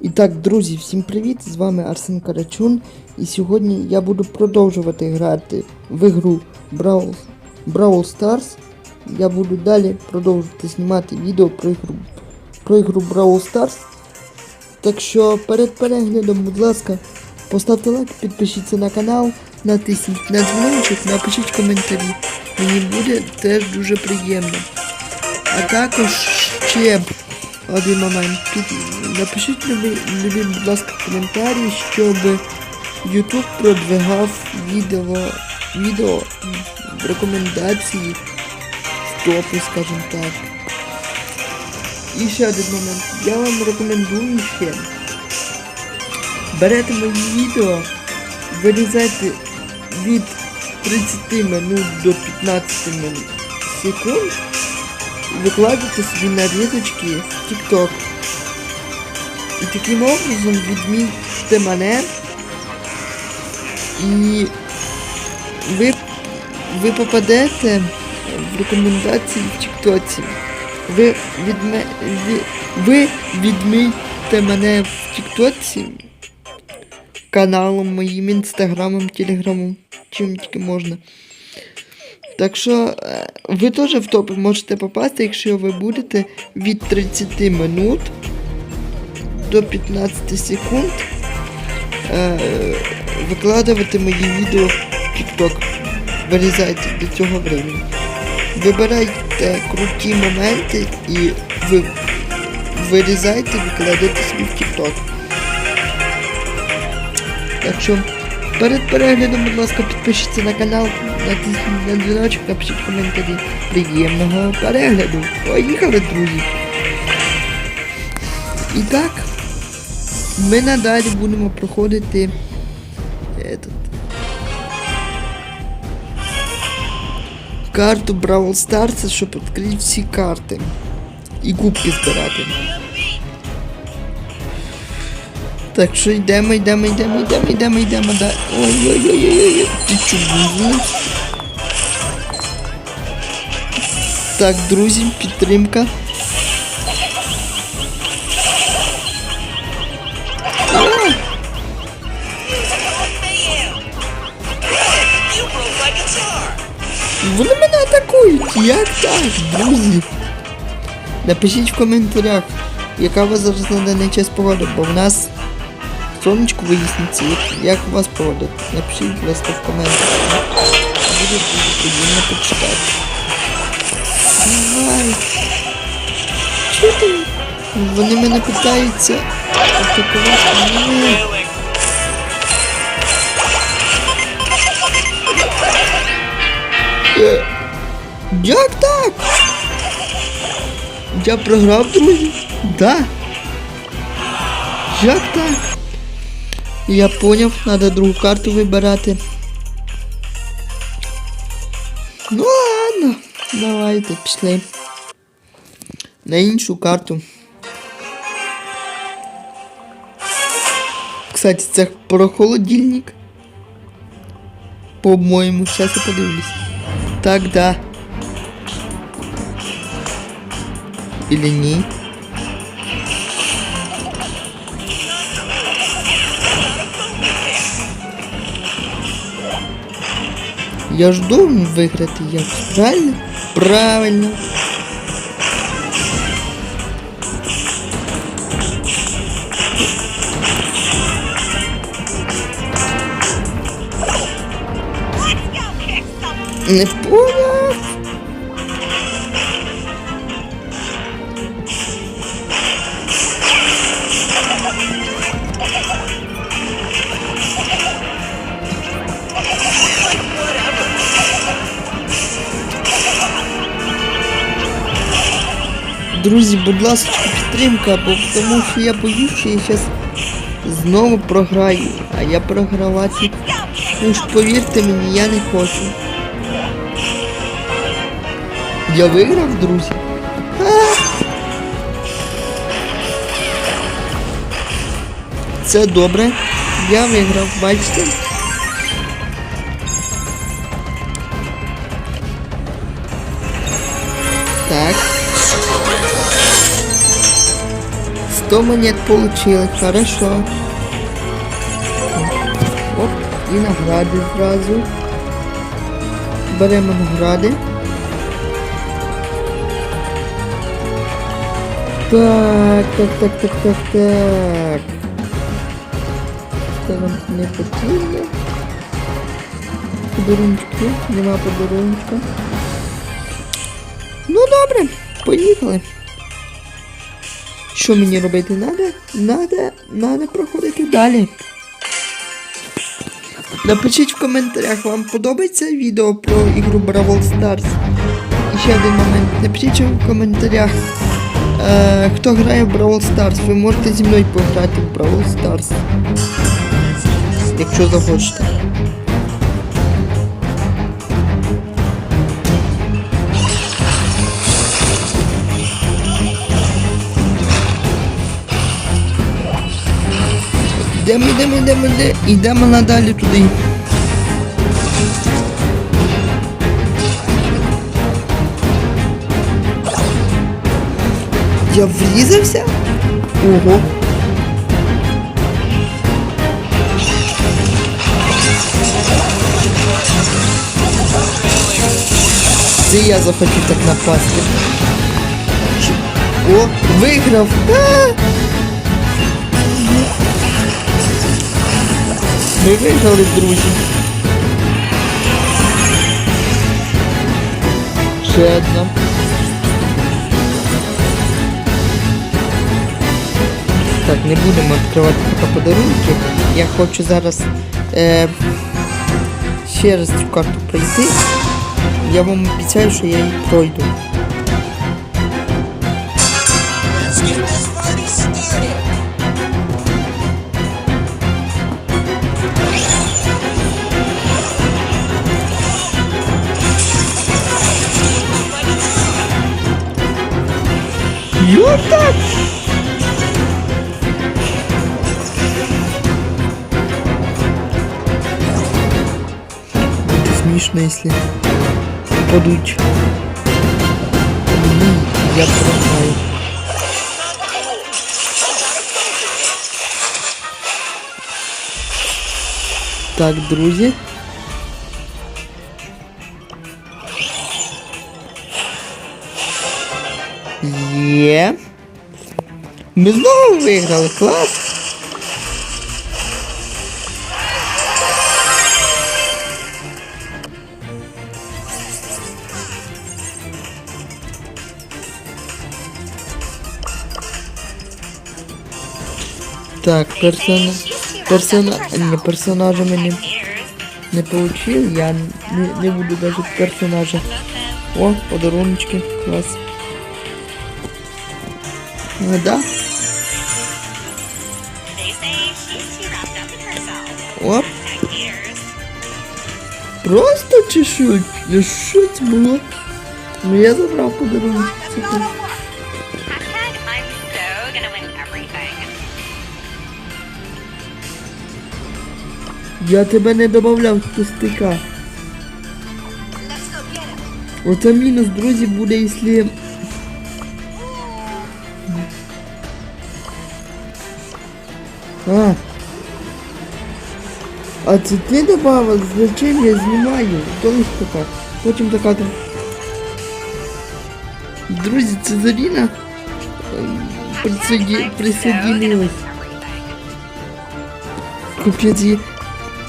І так, друзі, всім привіт! З вами Арсен Карачун. І сьогодні я буду продовжувати грати в ігру Brawl, Brawl Stars. Я буду далі продовжувати знімати відео про ігру, про ігру Brawl Stars. Так що перед переглядом, будь ласка, поставте лайк, підпишіться на канал, натисніть на дзвіночок, напишіть коментарі. Мені буде теж дуже приємно. А також ще один момент. Тут напишіть любі, любі, будь ласка, коментарі, щоб YouTube продвигав відео, відео в рекомендації, в топи, скажімо так. І ще один момент. Я вам рекомендую ще. Берете мої відео, вирізайте від 30 минут до 15 минут секунд викладати собі нарізочки в TikTok. І таким образом відмітьте мене і ви, ви попадете в рекомендації в TikTok. Ви, відме, ви, ви відмітьте мене в TikTok каналом, моїм інстаграмом, телеграмом, чим тільки можна. Так що е, ви теж в топи можете попасти, якщо ви будете від 30 минут до 15 секунд е, викладувати мої відео в TikTok. Вирізайте до цього времени. Вибирайте круті моменти і ви вирізайте, викладайте собі в TikTok. Так що Перед переглядом, будь ласка, підпишіться на канал, натисніть на дзвіночок, напишіть коментарі. Приємного перегляду. Поїхали, друзі. І так, ми надалі будемо проходити этот, карту Бравл Старса, щоб відкрити всі карти. І кубки збирати. Так що йдемо, йдемо, йдемо, йдемо, йдемо, йдемо, да. Ой-ой-ой-ой-ой. Ти чому? Так, друзі, підтримка. Вони мене атакують. Як так, друзі? Напишіть в коментарях, яка у вас зараз на даний час погода, бо в нас сонечко виясниться. Як- у вас погода? Напишіть, будь ласка, в коментарях. Буде дуже приємно почитати. Давай. Ти? Вони мене питаються атакувати. Ні. Е, Як так? Я програв, друзі? Да. Як так? Я поняв, треба другу карту вибирати. Ну ладно, давайте пішли. На іншу карту. Кстати, це про холодильник. По-моєму, зараз я подивлюсь. Так, да. Или ні? Я ж должен виграти якось, правильно? Правильно. Не понял. Друзі, будь ласка, підтримка, бо тому що я боюсь, що я зараз знову програю, а я програвати. Ну ж повірте мені, я не хочу. Я виграв, друзі. А! Це добре. Я виграв, бачите? Так. 100 монет получили, хорошо. Оп, і награди зразу. Беремо награди. Так, так, так, так, так, так. Це нам не потрібно. Подарунки, нема подарунка. Ну добре, поїхали. Що мені робити надо? Надо, надо проходити далі. Напишіть в коментарях, вам подобається відео про ігру Brawl Stars. І ще один момент. Напишіть в коментарях, е, хто грає в Brawl Stars. Ви можете зі мною пограти в Brawl Stars. Якщо захочете. Йдемо, йдемо, йдемо, йдемо, йдемо надалі туди. Я врізався? Ого. Це я захотів так напасти. О, виграв! А! Ми виграли, друзі. Ще одна. Так, не будемо відкривати поки подарунки. Я хочу зараз е, ще раз цю карту пройти. Я вам обіцяю, що я її пройду. Юта! Буде смішно, якщо попадуть. Мені я програю. Так, друзі. Є. Ми знову виграли, клас. Так, персона... Персона... Не, персонажа мені не получив, я не, не буду даже персонажа. О, подаруночки, клас. Herself. Оп. Просто чи що? Ну, Що це було? Ну я забрав подарунок. Я тебе не додавав до стика. Оце мінус, друзі, буде, якщо... А. А це ти добавив? Зачем я знімаю? Колись така. Потім така там. Друзі, це Заріна ем, присоді... I'm so gonna присоединилась. win everything. Капець, я...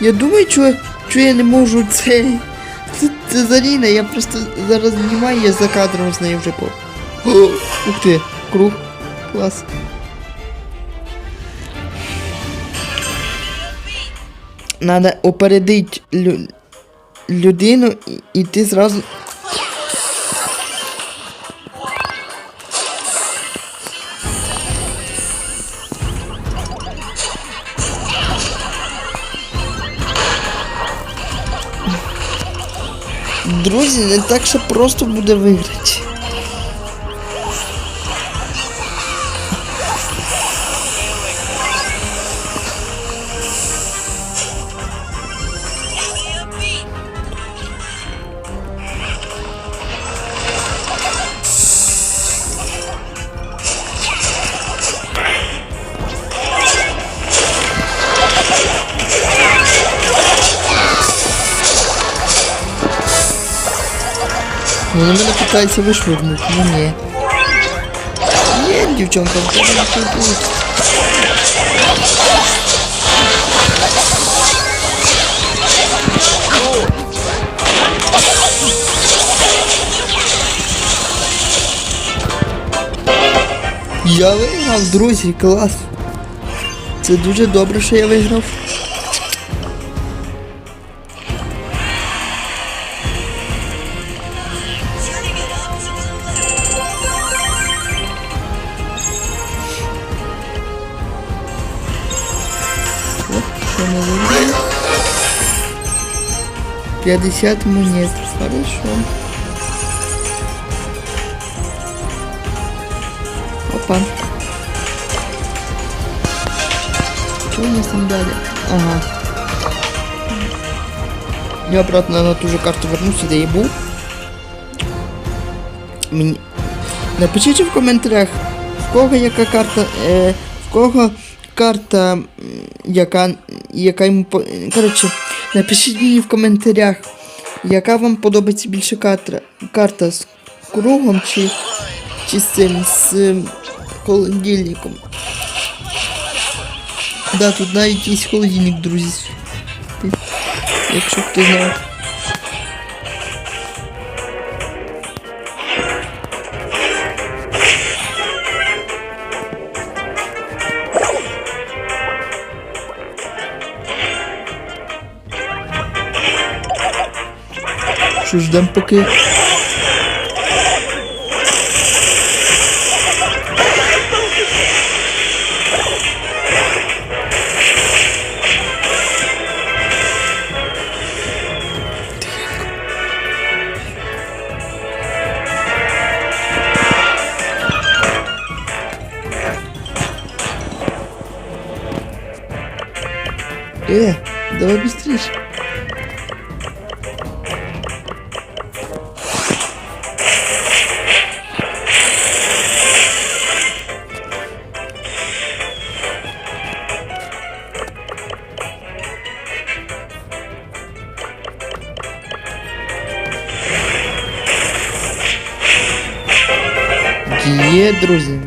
Я думаю, що, що я не можу це... Це, це Заріна, я просто зараз знімаю, я за кадром з нею вже по... О, ух ти, круг. Клас. Надо опередити лю... людину і, і ти зразу... Друзі, не так, що просто буде виграти. Вони мене питаються вишвирнути, ну ні. Ні, дівчонка, в тебе не вийде. Я виграв, друзі, клас. Це дуже добре, що я виграв. Оп, що ми виграли? 50 монет. Хорошо. Опа. Что нас там дали? Ага. Я обратно на ту же карту вернусь, я був. Мені... Напишіть в коментарях, в кого яка карта. Е, в кого карта, яка, яка йому. Коротше, напишіть мені в коментарях, яка вам подобається більше карта, карта з кругом чи, чи з цим з холодильником. Да, тут навіть є холодильник, друзі. Якщо хто знає. Що ждем поки. Э, давай быстрее.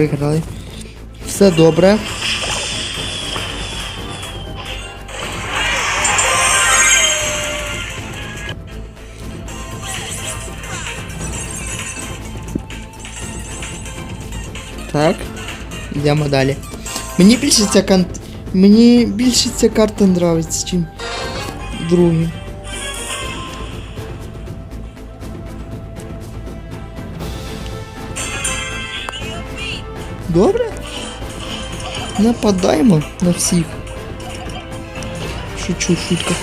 виграли. Все добре. Так, йдемо далі. Мені більше ця кан... Мені більше ця карта нравиться, чим другі. Добре? Нападаємо на всіх. Шучу, шутка.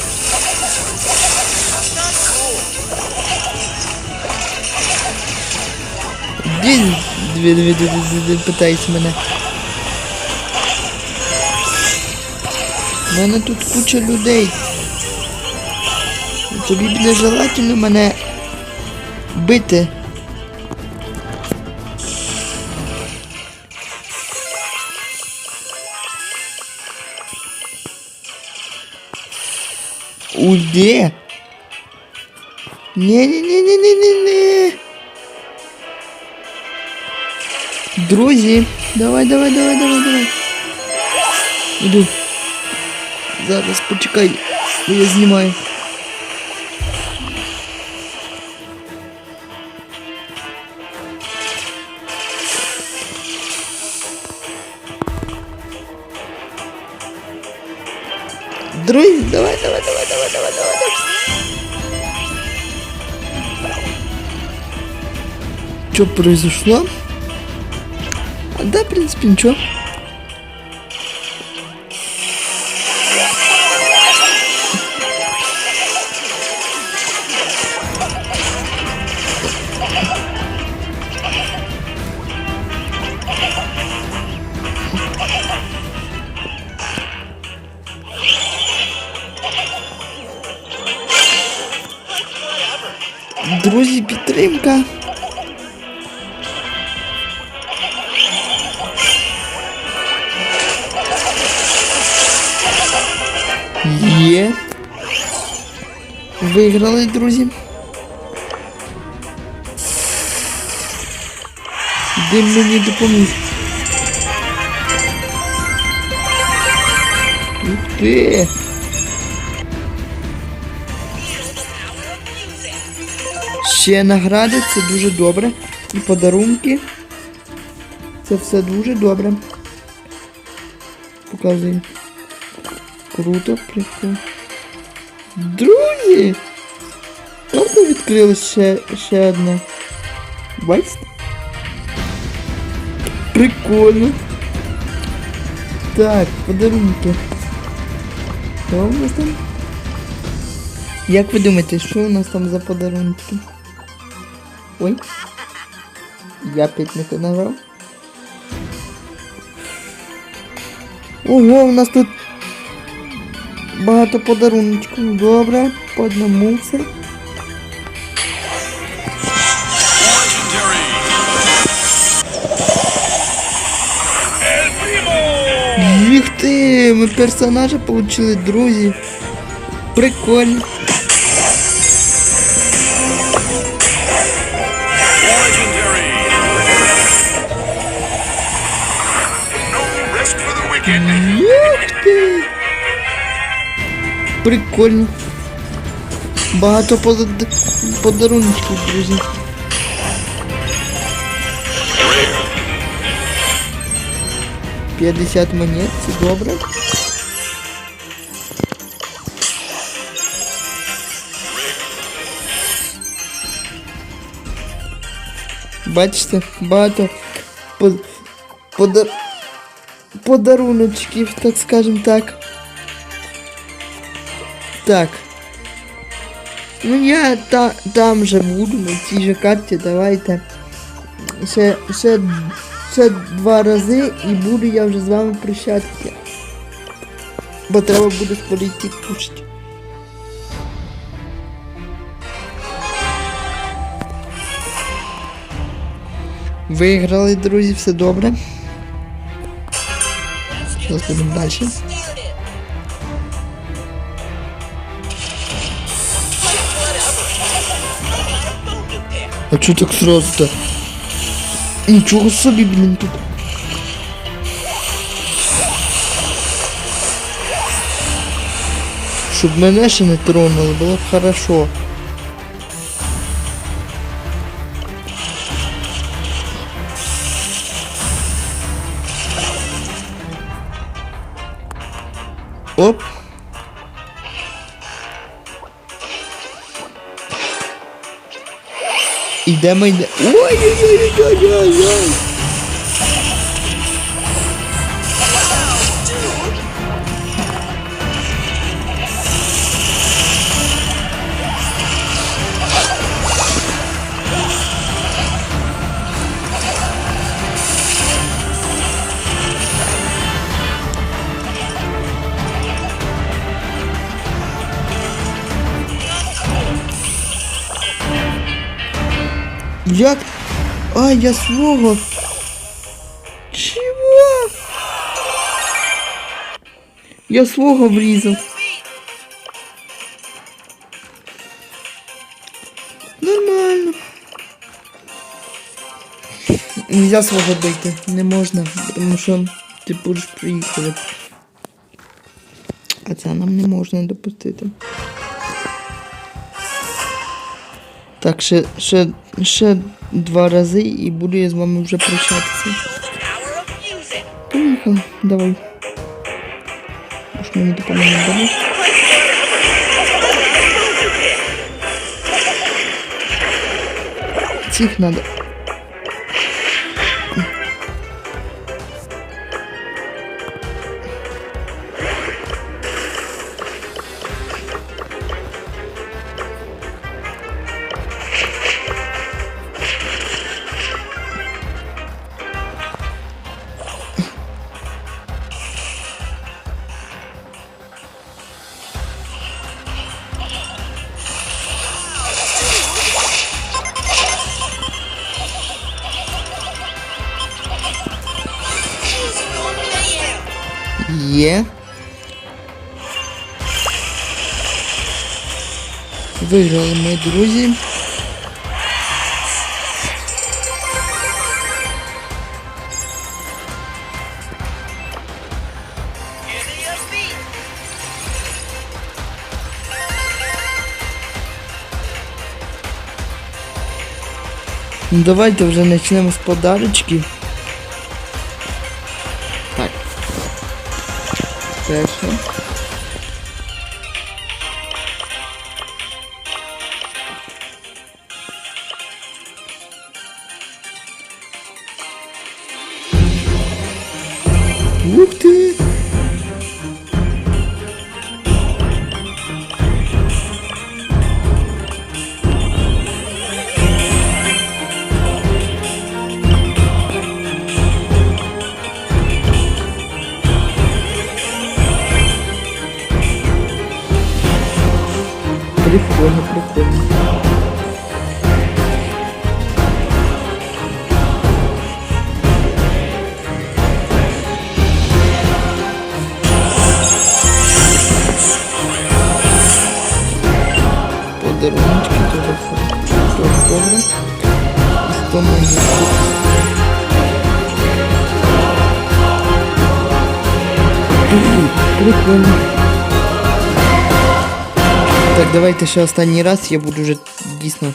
Дві, питається мене. У мене тут куча людей. Тобі б нежелательно мене бити. Уйди. Не-не-не-не-не-не-не. Друзі, давай, давай, давай, давай, давай. Іду. Зараз почекай, бо я знімаю. Друзі, давай, давай, давай, давай, давай, Что произошло? А, Да, в принципе, ничего. Друзі, підтримка. Виграли, друзі. Дим мені допоміг. Ти! Ще награди, це дуже добре. І подарунки. Це все дуже добре. Показуємо. Круто, прикольно. Друзі! Ось відкрилось ще, ще одне. Бачите? Прикольно. Так, подарунки. Що у нас там? Як ви думаєте, що у нас там за подарунки? Ой. Я опять не то нажав. Ого, у нас тут багато подарунків. Добре, по одному все. Ти! Ми персонажа получили, друзі. Прикольно. Legendary. No rest for the wicked. Ух ти! Прикольно. Багато пода- подарунків, друзі. П'ятдесят монет, це добре. Бачите, багато под- подар... подаруночків, так скажем так. Так. Ну я та, там же буду, на цій же карті, давайте. Ще, ще, ще два рази і буду я вже з вами прощатися. Бо треба буде скоро йти кушати. Виграли, друзі, все добре. Зараз будемо далі. А чё так сразу-то? Ничего собі, блин, тут. Щоб мене ще не тронули, було б хорошо. Midem ayında. Oy oy oy oy oy oy. Як? А, я свого. Чего? Я свого врізав. Нормально. Нельзя свого бити, не можна, тому що ти будеш приїхати. А це нам не можна допустити. Так, ще, ще, ще два рази і буду я з вами вже прощатися. Power of music. Поїхали, давай. Уж мені допомогти Виграли мої друзі. Ну, давайте вже почнемо з подарочки. Так. Перше. давайте ще останній раз, я буду вже дійсно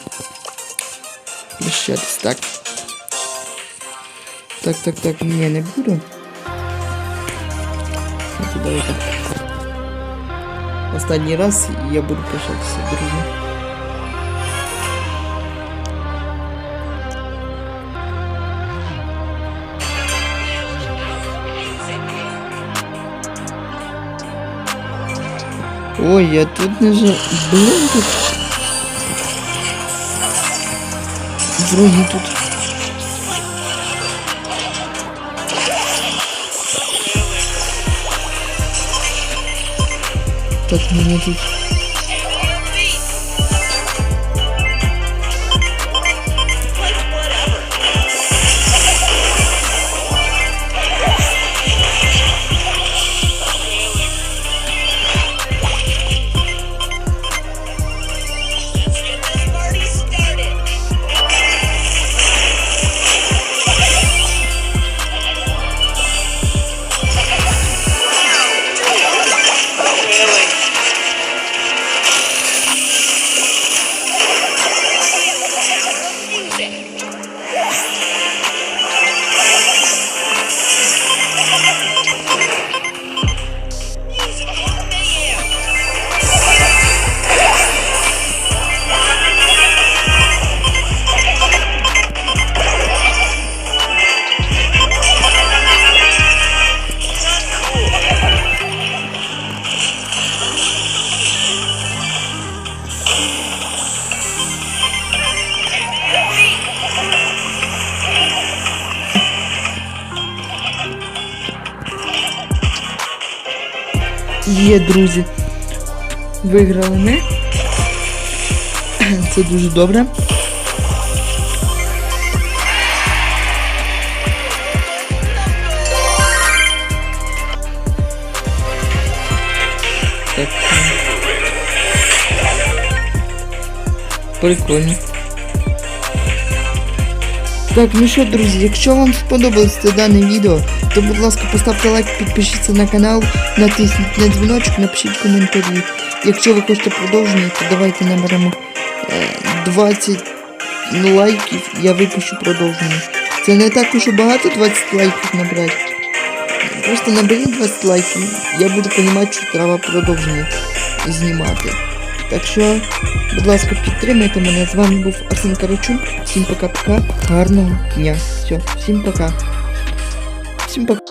прощатись. Так. Так, так, так, ні, не буду. Так, давайте. Останній раз і я буду прощатися, друзі. Ой, я тут не же... Блин, тут... Вроде тут... Так, мне тут... Є, друзі. Виграли ми. Це дуже добре. Так. Прикольно. Так, ну що, друзі, якщо вам сподобалось це дане відео, то будь ласка поставте лайк, підпишіться на канал, натисніть на дзвіночок, напишіть коментарі. Якщо ви хочете продовження, то давайте наберемо е, 20 лайків, я випущу продовження. Це не так уж і багато 20 лайків набрати. Просто наберіть 20 лайків, я буду розуміти, що треба продовження знімати. Так що, будь ласка, підтримайте мене. З вами був Арсен Карачун. Всім пока-пока. Гарного дня. Все, всім пока. Всім пока.